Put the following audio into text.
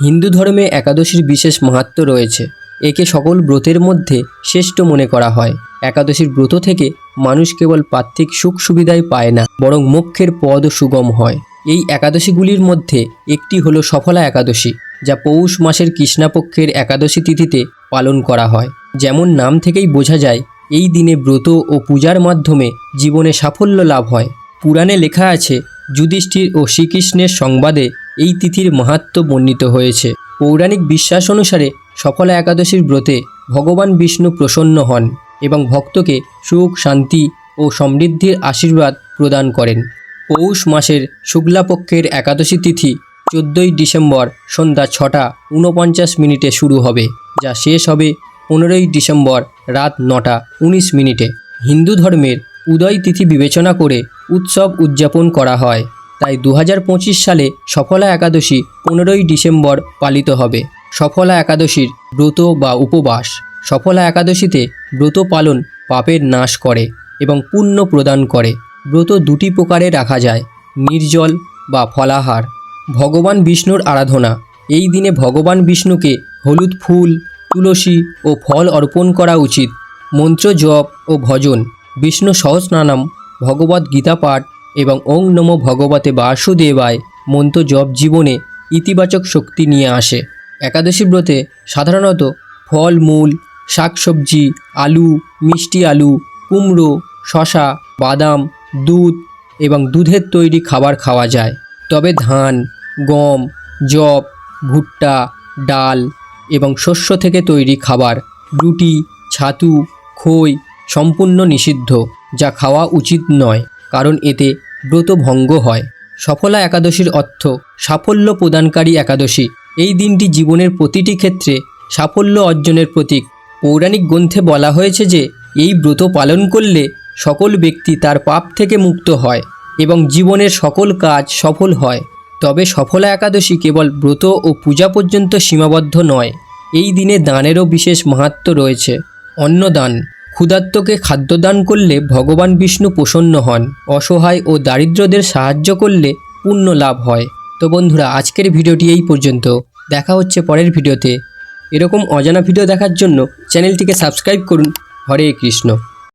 হিন্দু ধর্মে একাদশীর বিশেষ মাহাত্ম্য রয়েছে। একে সকল ব্রতের মধ্যে শ্রেষ্ঠ মনে করা হয়। একাদশীর ব্রত থেকে মানুষ কেবল পার্থিক সুখ সুবিধাই পায় না, বরং মোক্ষের পদ সুগম হয়। এই একাদশীগুলির মধ্যে একটি হলো সফলা একাদশী, যা পৌষ মাসের কৃষ্ণাপক্ষের একাদশী তিথিতে পালন করা হয়। যেমন নাম থেকেই বোঝা যায়, এই দিনে ব্রত ও পূজার মাধ্যমে জীবনে সাফল্য লাভ হয়। পুরাণে লেখা আছে, যুধিষ্ঠির ও শ্রীকৃষ্ণের সংবাদে এই তিথির মাহাত্ম্য বর্ণিত হয়েছে। পৌরাণিক বিশ্বাস অনুসারে সফলা একাদশীর ব্রতে ভগবান বিষ্ণু প্রসন্ন হন এবং ভক্তকে সুখ, শান্তি ও সমৃদ্ধির আশীর্বাদ প্রদান করেন। পৌষ মাসের শুক্লাপক্ষের একাদশী তিথি চোদ্দোই ডিসেম্বর সন্ধ্যা ছটা ঊনপঞ্চাশ মিনিটে শুরু হবে, যা শেষ হবে পনেরোই ডিসেম্বর রাত নটা উনিশ মিনিটে। হিন্দু ধর্মের উদয় তিথি বিবেচনা করে উৎসব উদযাপন করা হয়। তাই দু হাজার পঁচিশ সালে সফলা একাদশী পনেরোই ডিসেম্বর পালিত হবে। সফলা একাদশীর ব্রত বা উপবাস। সফলা একাদশীতে ব্রত পালন পাপের নাশ করে এবং পুণ্য প্রদান করে। ব্রত দুটি প্রকারে রাখা যায়, নির্জল বা ফলাহার। ভগবান বিষ্ণুর আরাধনা। এই দিনে ভগবান বিষ্ণুকে হলুদ ফুল, তুলসী ও ফল অর্পণ করা উচিত। মন্ত্র জপ ও ভজন। বিষ্ণু সহস্রনাম ভগবত গীতা পাঠ এবং ওং নমো ভগবতে বাসুদেবায় মন্ত্র জপ জীবনে ইতিবাচক শক্তি নিয়ে আসে। একাদশী ব্রতে সাধারণত ফল, মূল, শাকসবজি, আলু, মিষ্টি আলু, কুমড়ো, শশা, বাদাম, দুধ এবং দুধের তৈরি খাবার খাওয়া যায়। তবে ধান, গম, জব, ভুট্টা, ডাল এবং শস্য থেকে তৈরি খাবার রুটি, ছাতু, খই সম্পূর্ণ নিষিদ্ধ, যা খাওয়া উচিত নয়। কারণ এতে ব্রত ভঙ্গ হয়। সফলা একাদশীর অর্থ সাফল্য প্রদানকারী একাদশী। এই দিনটি জীবনের প্রতিটি ক্ষেত্রে সাফল্য অর্জনের প্রতীক। পৌরাণিক গ্রন্থে বলা হয়েছে যে, এই ব্রত পালন করলে সকল ব্যক্তি তার পাপ থেকে মুক্ত হয় এবং জীবনের সকল কাজ সফল হয়। তবে সফলা একাদশী কেবল ব্রত ও পূজা পর্যন্ত সীমাবদ্ধ নয়, এই দিনে দানেরও বিশেষ মাহাত্ম রয়েছে। অন্নদান ক্ষুধার্তকে খাদ্যদান করলে ভগবান বিষ্ণু প্রসন্ন হন, অসহায় ও দারিদ্রদের সাহায্য করলে পুণ্য লাভ হয়। তো বন্ধুরা, আজকের ভিডিওটি এই পর্যন্ত। দেখা হচ্ছে পরের ভিডিওতে। এরকম অজানা ভিডিও দেখার জন্য চ্যানেলটিকে সাবস্ক্রাইব করুন। হরে কৃষ্ণ।